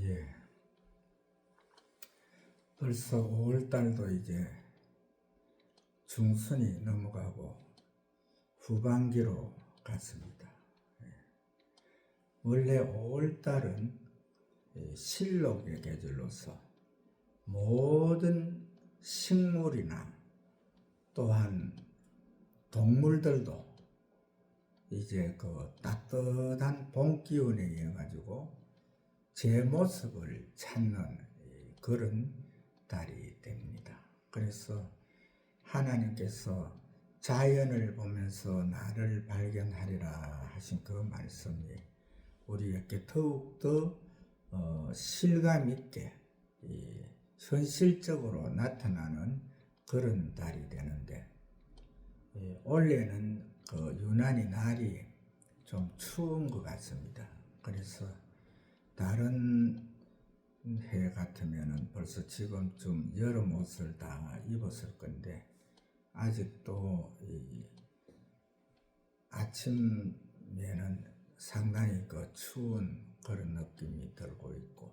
예. 벌써 5월달도 이제 중순이 넘어가고 후반기로 갔습니다. 예. 원래 5월달은 실록의 계절로서 모든 식물이나 또한 동물들도 이제 그 따뜻한 봄 기운에 의해 가지고 제 모습을 찾는 이 그런 달이 됩니다. 그래서 하나님께서 자연을 보면서 나를 발견하리라 하신 그 말씀이 우리에게 더욱더 어, 실감 있게 이 현실적으로 나타나는 그런 달이 되는데 예, 올해는 그 유난히 날이 좀 추운 것 같습니다. 그래서 다른 해 같으면은 벌써 지금쯤 여름 옷을 다 입었을 건데 아직도 이 아침에는 상당히 그 추운 그런 느낌이 들고 있고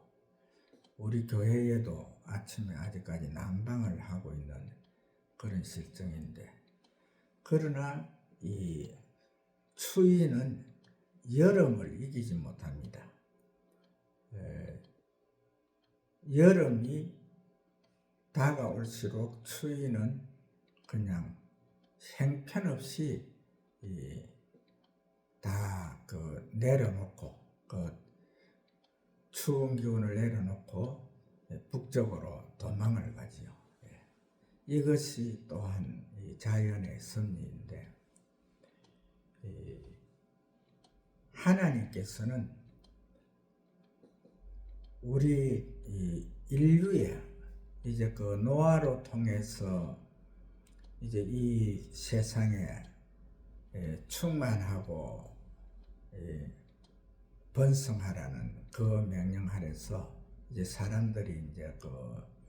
우리 교회에도 아침에 아직까지 난방을 하고 있는 그런 실정인데 그러나 이 추위는 여름을 이기지 못합니다. 에, 여름이 다가올수록 추위는 그냥 형편없이 다 그 내려놓고 그 추운 기운을 내려놓고 북쪽으로 도망을 가지요. 예. 이것이 또한 이 자연의 섭리인데 이 하나님께서는 우리 이 인류의 이제 그 노아로 통해서 이제 이 세상에 예, 충만하고 예, 번성하라는 그 명령 아래서 이제 사람들이 이제 그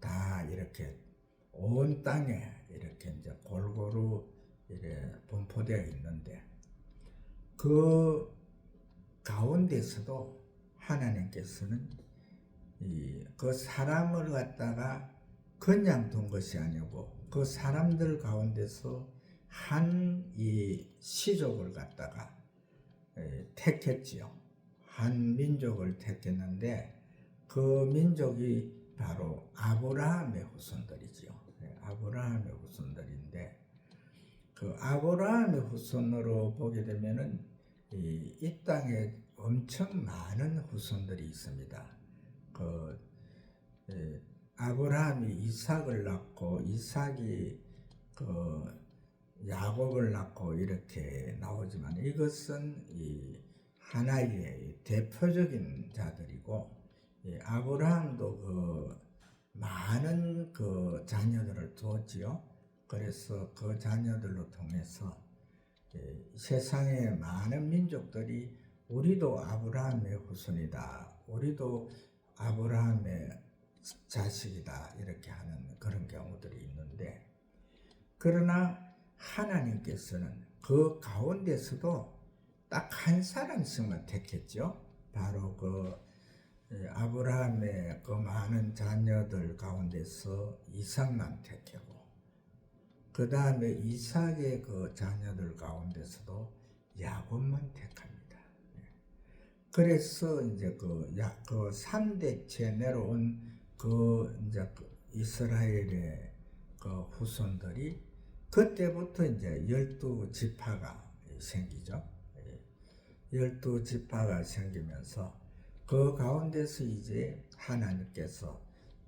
다 이렇게 온 땅에 이렇게 이제 골고루 이래 분포되어 있는데 그 가운데서도 하나님께서는 이 그 사람을 갖다가 그냥 둔 것이 아니고 그 사람들 가운데서 한 이 시족을 갖다가 에, 택했지요. 한 민족을 택했는데 그 민족이 바로 아브라함의 후손들이지요. 예, 아브라함의 후손들인데 그 아브라함의 후손으로 보게 되면은 이, 이 땅에 엄청 많은 후손들이 있습니다. 그 에, 아브라함이 이삭을 낳고 이삭이 그 야곱을 낳고 이렇게 나오지만 이것은 이 하나의 대표적인 자들이고 이 아브라함도 그 많은 그 자녀들을 두었지요. 그래서 그 자녀들로 통해서 이 세상의 많은 민족들이 우리도 아브라함의 후손이다. 우리도 아브라함의 자식이다. 이렇게 하는 그런 경우들이 있는데 그러나 하나님께서는 그 가운데서도 딱 한 사람씩만 택했죠. 바로 그 아브라함의 그 많은 자녀들 가운데서 이삭만 택하고 그 다음에 이삭의 그 자녀들 가운데서도 야곱만 택합니다. 예. 그래서 이제 그, 야, 그 3대째 내려온 그 이제 그 이스라엘의 그 후손들이 그때부터 이제 열두 지파가 생기죠. 예. 열두 지파가 생기면서 그 가운데서 이제 하나님께서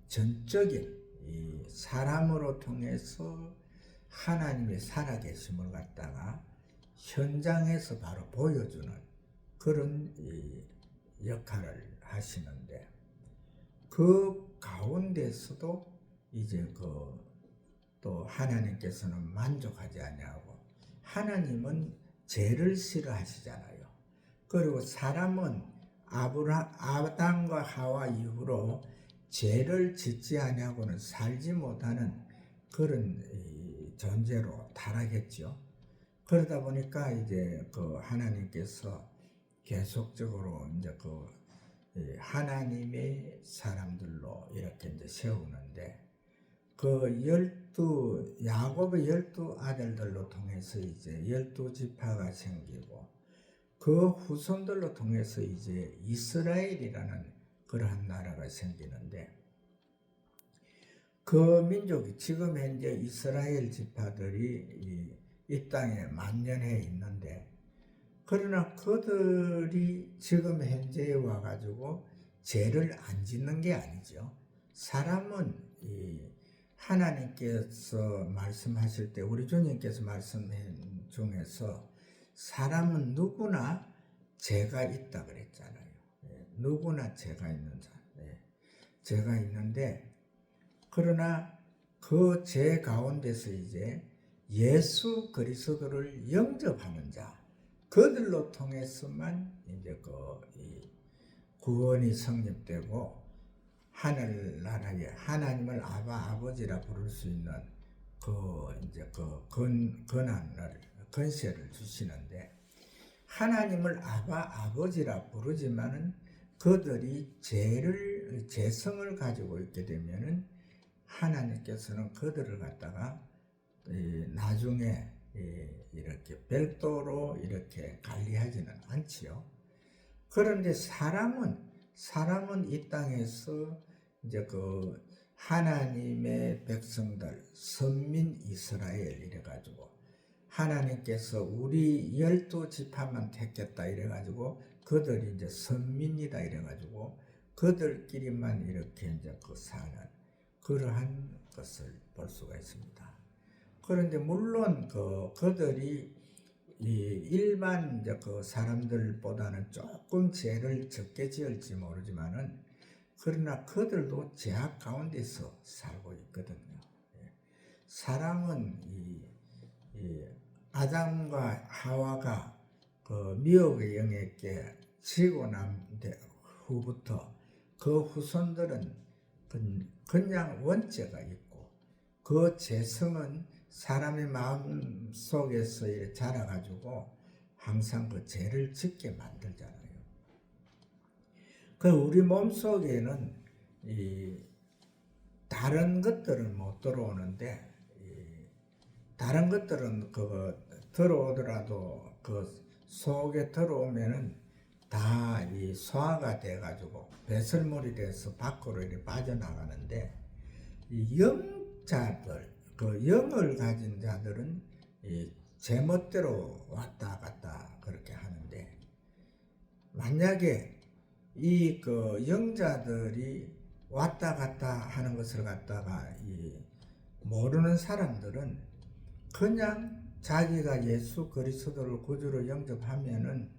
전적인 이 사람으로 통해서 하나님의 살아계심을 갖다가 현장에서 바로 보여주는 그런 이 역할을 하시는데 그 가운데서도 이제 그 또 하나님께서는 만족하지 아니하고 하나님은 죄를 싫어하시잖아요. 그리고 사람은 아브라 아담과 하와 이후로 죄를 짓지 아니하고는 살지 못하는 그런 존재로 타락했죠. 그러다 보니까 이제 그 하나님께서 계속적으로 이제 그 하나님의 사람들로 이렇게 이제 세우는데 그 열두 야곱의 열두 아들들로 통해서 이제 열두 지파가 생기고 그 후손들로 통해서 이제 이스라엘이라는 그러한 나라가 생기는데 그 민족이 지금 현재 이스라엘 지파들이 이, 이 땅에 만연해 있는데 그러나 그들이 지금 현재에 와가지고 죄를 안 짓는 게 아니죠. 사람은 이 하나님께서 말씀하실 때 우리 주님께서 말씀한 중에서 사람은 누구나 죄가 있다 그랬잖아요. 예, 누구나 죄가 있는 사람, 예, 죄가 있는데 그러나 그 죄 가운데서 이제 예수 그리스도를 영접하는 자, 그들로 통해서만 이제 그이 구원이 성립되고 하늘나라에 하나님을 아바 아버지라 부를 수 있는 그 이제 그 건, 권한을 건세를 주시는데 하나님을 아바 아버지라 부르지만은 그들이 죄를 죄성을 가지고 있게 되면은 하나님께서는 그들을 갖다가 이 나중에 이 이렇게 별도로 이렇게 관리하지는 않지요. 그런데 사람은 사람은 이 땅에서 이제 그 하나님의 백성들 선민 이스라엘 이래 가지고 하나님께서 우리 열두 지파만 택했다 이래 가지고 그들이 이제 선민이다 이래 가지고 그들끼리만 이렇게 이제 그 사는 그러한 것을 볼 수가 있습니다. 그런데 물론 그 그들이 이 일반 이제 그 사람들보다는 조금 죄를 적게 지을지 모르지만은 그러나 그들도 죄악 가운데서 살고 있거든요. 예. 사람은 이, 이 아담과 하와가 그 미혹의 영에게 지고 난 후부터 그 후손들은 그냥 원죄가 있고 그 죄성은 사람의 마음 속에서 자라가지고 항상 그 죄를 짓게 만들잖아요. 그 우리 몸 속에는 이 다른 것들은 못 들어오는데 다른 것들은 그 들어오더라도 그 속에 들어오면은 다 이 소화가 돼가지고 배설물이 돼서 밖으로 이렇게 빠져나가는데 이 영자들 그 영을 가진 자들은 이 제멋대로 왔다 갔다 그렇게 하는데 만약에 이 그 영자들이 왔다 갔다 하는 것을 갖다가 이 모르는 사람들은 그냥 자기가 예수 그리스도를 구주로 영접하면은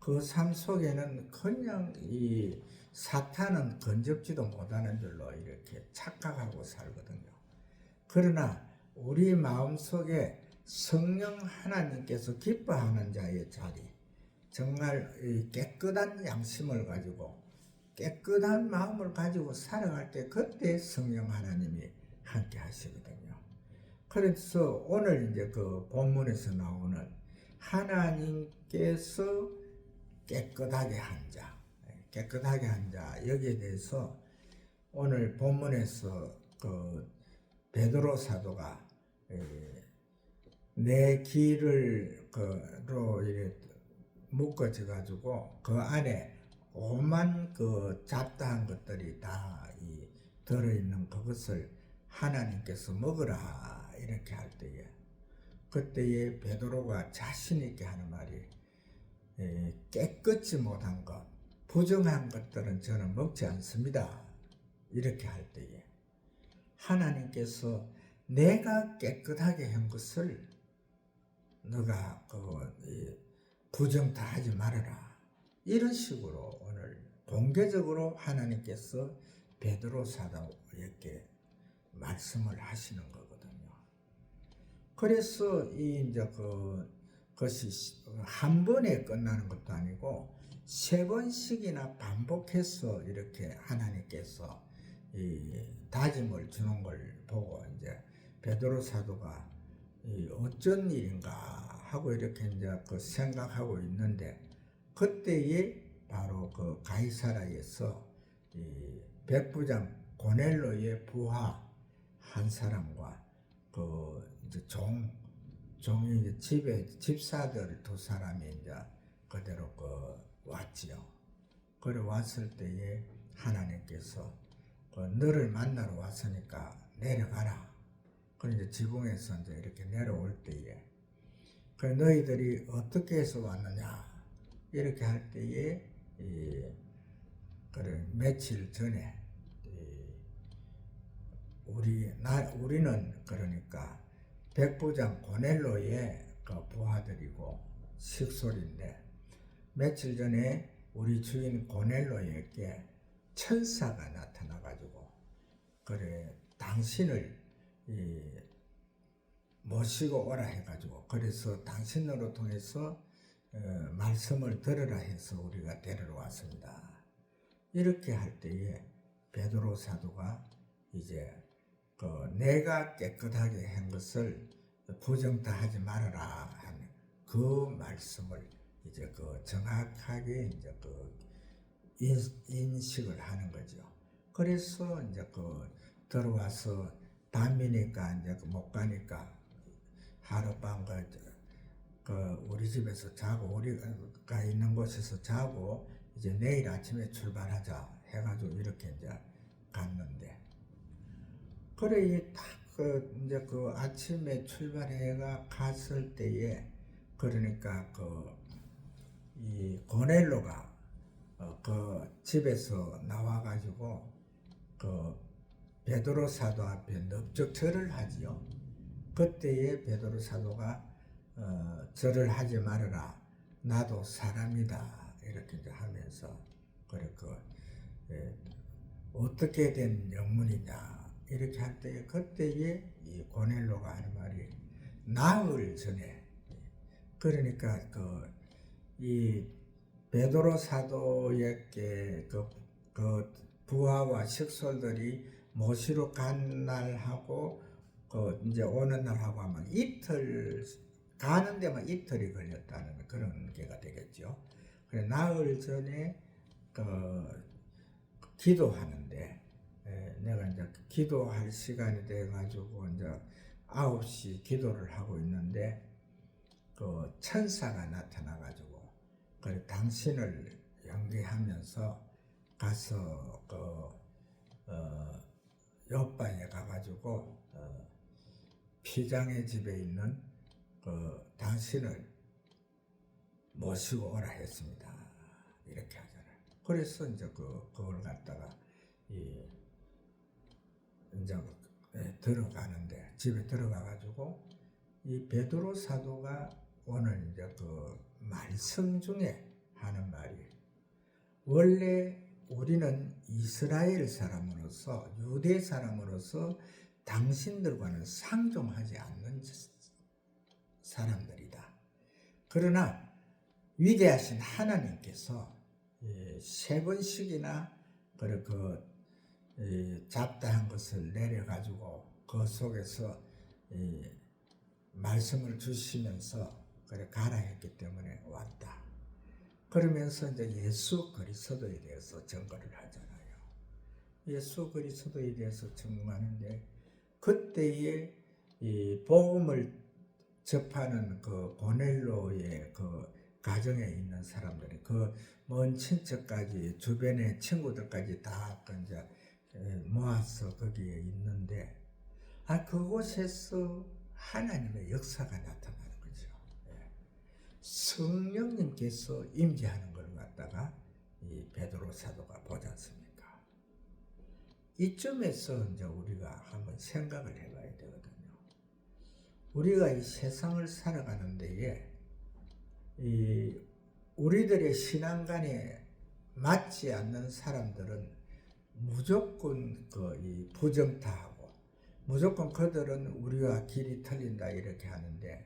그 삶 속에는 그냥 이 사탄은 건접지도 못하는 줄로 이렇게 착각하고 살거든요. 그러나 우리 마음 속에 성령 하나님께서 기뻐하는 자의 자리, 정말 깨끗한 양심을 가지고 깨끗한 마음을 가지고 살아갈 때 그때 성령 하나님이 함께 하시거든요. 그래서 오늘 이제 그 본문에서 나오는 하나님께서 깨끗하게 한 자, 깨끗하게 한 자, 여기에 대해서 오늘 본문에서 그 베드로 사도가 내 길을 그로 묶어져 가지고 그 안에 오만 그 잡다한 것들이 다 들어 있는 그것을 하나님께서 먹으라 이렇게 할 때에 그때에 베드로가 자신 있게 하는 말이 깨끗이 못한 것, 부정한 것들은 저는 먹지 않습니다. 이렇게 할 때에 하나님께서 내가 깨끗하게 한 것을 너가 그 부정 다 하지 말아라. 이런 식으로 오늘 공개적으로 하나님께서 베드로 사도에게 말씀을 하시는 거거든요. 그래서 이 이제 그 것이 한 번에 끝나는 것도 아니고 세 번씩이나 반복해서 이렇게 하나님께서 이 다짐을 주는 걸 보고 이제 베드로 사도가 이 어쩐 일인가 하고 이렇게 이제 그 생각하고 있는데 그때에 바로 그 가이사라에서 이 백부장 고넬로의 부하 한 사람과 그 이제 종 종이 이제 집에 집사들 두 사람이 이제 그대로 그 왔지요. 그래 왔을 때에 하나님께서 그 너를 만나러 왔으니까 내려가라. 그래 이제 지붕에서 이제 이렇게 내려올 때에 그 너희들이 어떻게 해서 왔느냐 이렇게 할 때에 이 그래 며칠 전에 이 우리 나 우리는 그러니까 백부장 고넬로의 그 부하들이고 식솔인데 며칠 전에 우리 주인 고넬로에게 천사가 나타나 가지고 그래 당신을 이 모시고 오라 해가지고 그래서 당신으로 통해서 어, 말씀을 들으라 해서 우리가 데리러 왔습니다. 이렇게 할 때에 베드로 사도가 이제 그 내가 깨끗하게 한 것을 부정다 하지 말아라 하는 그 말씀을 이제 그 정확하게 이제 그 인, 인식을 하는 거죠. 그래서 이제 그 들어와서 밤이니까 이제 그못 가니까 하룻밤 그, 그 우리 집에서 자고 우리가 있는 곳에서 자고 이제 내일 아침에 출발하자 해가지고 이렇게 이제 갔는데 그래 딱그 이제 그 아침에 출발해가 갔을 때에 그러니까 그 이 고넬로가 어, 그 집에서 나와가지고 그 베드로 사도 앞에 넙적 절을 하지요. 그때에 베드로 사도가 어, 절을 하지 말아라. 나도 사람이다. 이렇게 이제 하면서 그래 그 예, 어떻게 된 영문이냐 이렇게 할 때에 그때에 이 고넬로가 하는 말이 나흘 전에 그러니까 그이 베드로 사도에게 그, 그 부하와 식솔들이 모시러 간 날하고 그 이제 오는 날하고 하면 이틀 가는 데만 이틀이 걸렸다는 그런 게가 되겠죠. 그래 나흘 전에 그 기도하는데 에, 내가 이제 기도할 시간이 돼 가지고 이제 9시 기도를 하고 있는데 그 천사가 나타나 가지고 그래 당신을 연기하면서 가서 그 어, 옆방에 가가지고 어, 피장의 집에 있는 그 당신을 모시고 오라 했습니다. 이렇게 하잖아요. 그래서 이제 그 그걸 갖다가 이 이제 예, 들어가는데 집에 들어가가지고 이 베드로 사도가 오늘 이제 그 말씀 중에 하는 말이 원래 우리는 이스라엘 사람으로서 유대 사람으로서 당신들과는 상종하지 않는 사람들이다. 그러나 위대하신 하나님께서 예, 세 번씩이나 그그 잡다한 것을 내려 가지고 그 속에서 이 말씀을 주시면서 그래 가라 했기 때문에 왔다. 그러면서 이제 예수 그리스도에 대해서 증거를 하잖아요. 예수 그리스도에 대해서 증거하는데 그때에 이 복음을 접하는 그 고넬로의 그 가정에 있는 사람들이 그 먼 친척까지 주변의 친구들까지 다 이제 모아서 거기에 있는데 아 그곳에서 하나님의 역사가. 예. 성령님께서 임재하는 걸 갖다가 이 베드로 사도가 보지 않습니까? 이쯤에서 이제 우리가 한번 생각을 해봐야 되거든요. 우리가 이 세상을 살아가는 데에 이 우리들의 신앙관에 맞지 않는 사람들은 무조건 그이 부정타하고 무조건 그들은 우리와 길이 틀린다 이렇게 하는데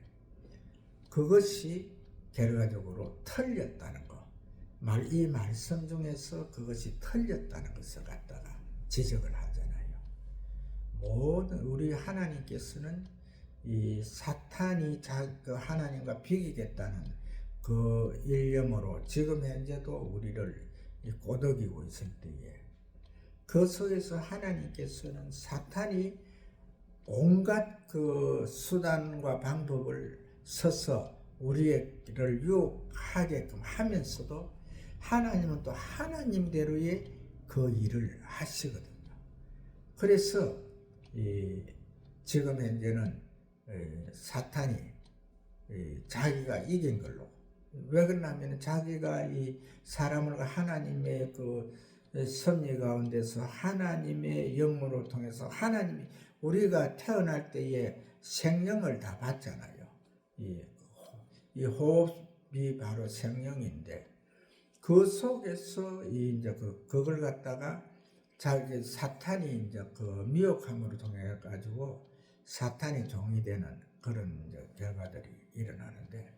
그것이 결과적으로 틀렸다는 거. 말, 이 말씀 중에서 그것이 틀렸다는 것을 갖다가 지적을 하잖아요. 모든 우리 하나님께서는 이 사탄이 자, 그 하나님과 비기겠다는 그 일념으로 지금 현재도 우리를 이 꼬드기고 있을 때에 그 속에서 하나님께서는 사탄이 온갖 그 수단과 방법을 써서 우리를 유혹하게끔 하면서도 하나님은 또 하나님대로의 그 일을 하시거든요. 그래서 이 지금 현재는 에, 사탄이 이 자기가 이긴 걸로 왜 그러냐면 자기가 이 사람을 하나님의 그 섭리 가운데서 하나님의 영문을 통해서 하나님이 우리가 태어날 때에 생명을 다 받잖아요. 이, 이 호흡이 바로 생명인데 그 속에서 이 이제 그 그걸 갖다가 자기 사탄이 이제 그 미혹함으로 통해 가지고 사탄이 종이 되는 그런 이제 결과들이 일어나는데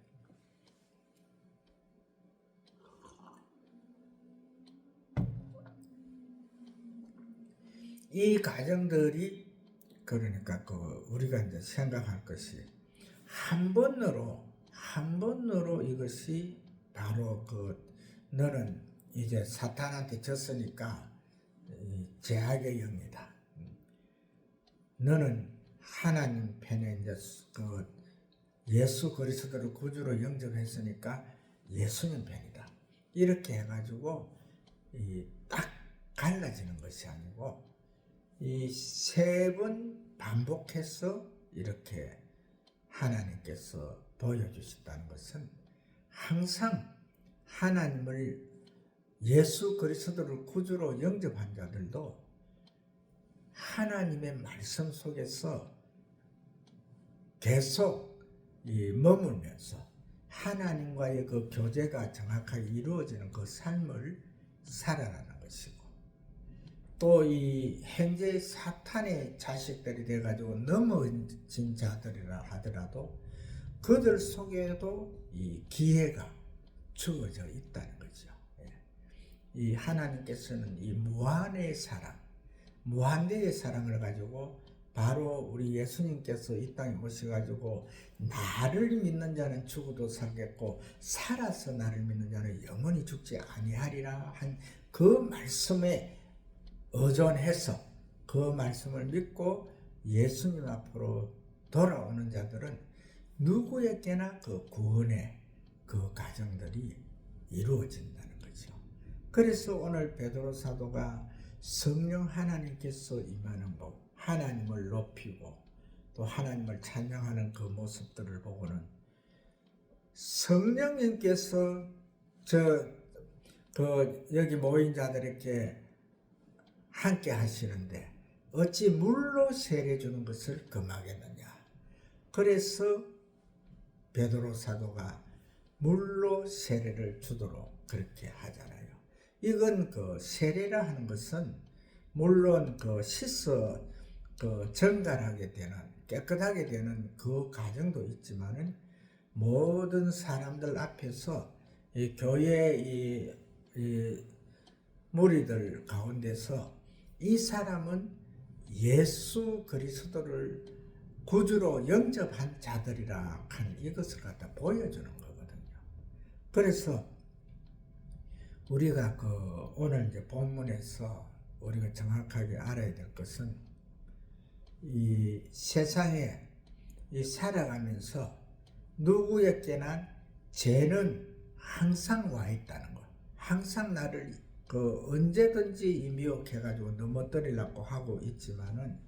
이 가정들이 그러니까 그 우리가 이제 생각할 것이 한 번으로 한 번으로 이것이 바로 그 너는 이제 사탄한테 졌으니까 이 제약의 영이다. 너는 하나님 편에 이제 그 예수 그리스도를 구주로 영접했으니까 예수님 편이다. 이렇게 해가지고 이딱 갈라지는 것이 아니고 이 세 번 반복해서 이렇게 하나님께서 보여주셨다는 것은 항상 하나님을 예수 그리스도를 구주로 영접한 자들도 하나님의 말씀 속에서 계속 이 머물면서 하나님과의 그 교제가 정확하게 이루어지는 그 삶을 살아가는 것이고 또 이 현재 사탄의 자식들이 돼가지고 넘어진 자들이라 하더라도 그들 속에도 이 기회가 주어져 있다는 거죠. 예. 이 하나님께서는 이 무한의 사랑, 무한대의 사랑을 가지고 바로 우리 예수님께서 이 땅에 오셔가지고 나를 믿는 자는 죽어도 살겠고 살아서 나를 믿는 자는 영원히 죽지 아니하리라 한 그 말씀에 의존해서 그 말씀을 믿고 예수님 앞으로 돌아오는 자들은 누구에게나 그 구원의 그 과정들이 이루어진다는 거죠. 그래서 오늘 베드로 사도가 성령 하나님께서 임하는 법, 하나님을 높이고 또 하나님을 찬양하는 그 모습들을 보고는 성령님께서 저 그 여기 모인 자들에게 함께 하시는데 어찌 물로 세례 주는 것을 금하겠느냐. 그래서 베드로 사도가 물로 세례를 주도록 그렇게 하잖아요. 이건 그 세례라 하는 것은 물론 그 씻어 그 정갈하게 되는 깨끗하게 되는 그 과정도 있지만은 모든 사람들 앞에서 이 교회 이, 이 무리들 가운데서 이 사람은 예수 그리스도를 구주로 영접한 자들이라 하는 이것을 갖다 보여주는 거거든요. 그래서 우리가 그 오늘 이제 본문에서 우리가 정확하게 알아야 될 것은 이 세상에 이 살아가면서 누구에게나 죄는 항상 와 있다는 것. 항상 나를 그 언제든지 미혹해가지고 넘어뜨리려고 하고 있지만은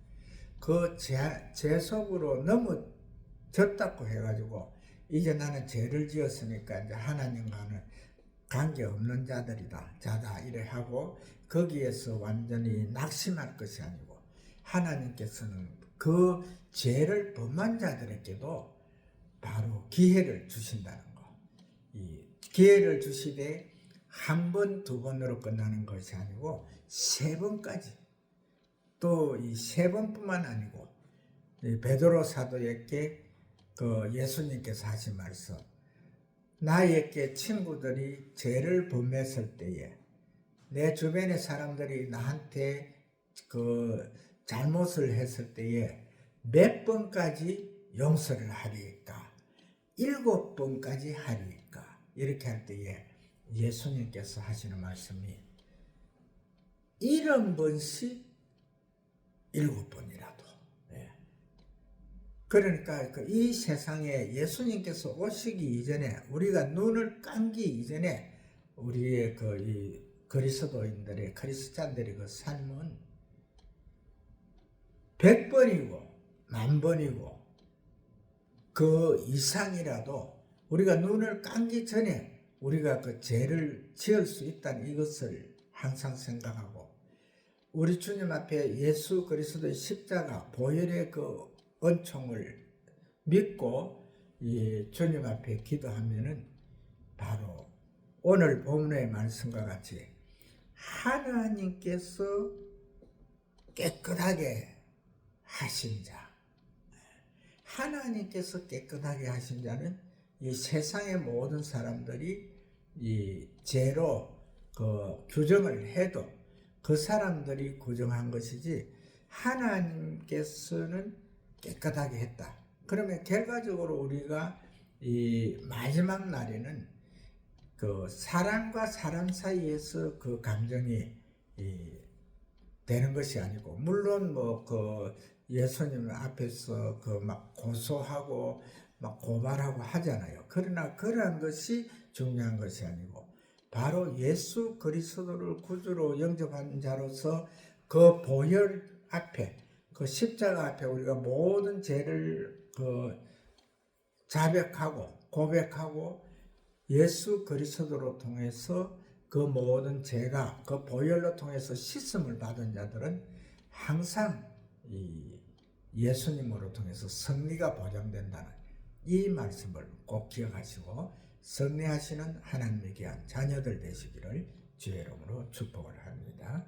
그 죄, 죄 속으로 넘어졌다고 해가지고 이제 나는 죄를 지었으니까 이제 하나님과는 관계 없는 자들이다, 자다 이래 하고 거기에서 완전히 낙심할 것이 아니고 하나님께서는 그 죄를 범한 자들에게도 바로 기회를 주신다는 거. 이 기회를 주시되 한 번, 두 번으로 끝나는 것이 아니고 세 번까지 또 이 세 번뿐만 아니고 베드로 사도에게 그 예수님께서 하신 말씀 나에게 친구들이 죄를 범했을 때에 내 주변의 사람들이 나한테 그 잘못을 했을 때에 몇 번까지 용서를 하리까? 일곱 번까지 하리까? 이렇게 할 때에 예수님께서 하시는 말씀이 일흔 번씩 일곱 번이라도 예. 그러니까 그이 세상에 예수님께서 오시기 이전에 우리가 눈을 감기 이전에 우리의 그 이 그리스도인들의 크리스찬들의 그 삶은 백 번이고 만 번이고 그 이상이라도 우리가 눈을 감기 전에 우리가 그 죄를 지을 수 있다는 이것을 항상 생각하고 우리 주님 앞에 예수 그리스도의 십자가 보혈의 그 은총을 믿고 이 주님 앞에 기도하면은 바로 오늘 본문의 말씀과 같이 하나님께서 깨끗하게 하신 자. 하나님께서 깨끗하게 하신 자는 이 세상의 모든 사람들이 이 죄로 그 규정을 해도 그 사람들이 규정한 것이지 하나님께서는 깨끗하게 했다. 그러면 결과적으로 우리가 이 마지막 날에는 그 사람과 사람 사이에서 그 감정이 이 되는 것이 아니고 물론 뭐 그 예수님 앞에서 그 막 고소하고 막 고발하고 하잖아요. 그러나 그러한 것이 중요한 것이 아니고 바로 예수 그리스도를 구주로 영접한 자로서 그 보혈 앞에 그 십자가 앞에 우리가 모든 죄를 그 자백하고 고백하고 예수 그리스도로 통해서 그 모든 죄가 그 보혈로 통해서 씻음을 받은 자들은 항상 이 예수님으로 통해서 승리가 보장된다는 이 말씀을 꼭 기억하시고 승리하시는 하나님의 귀한 자녀들 되시기를 이름으로 축복을 합니다.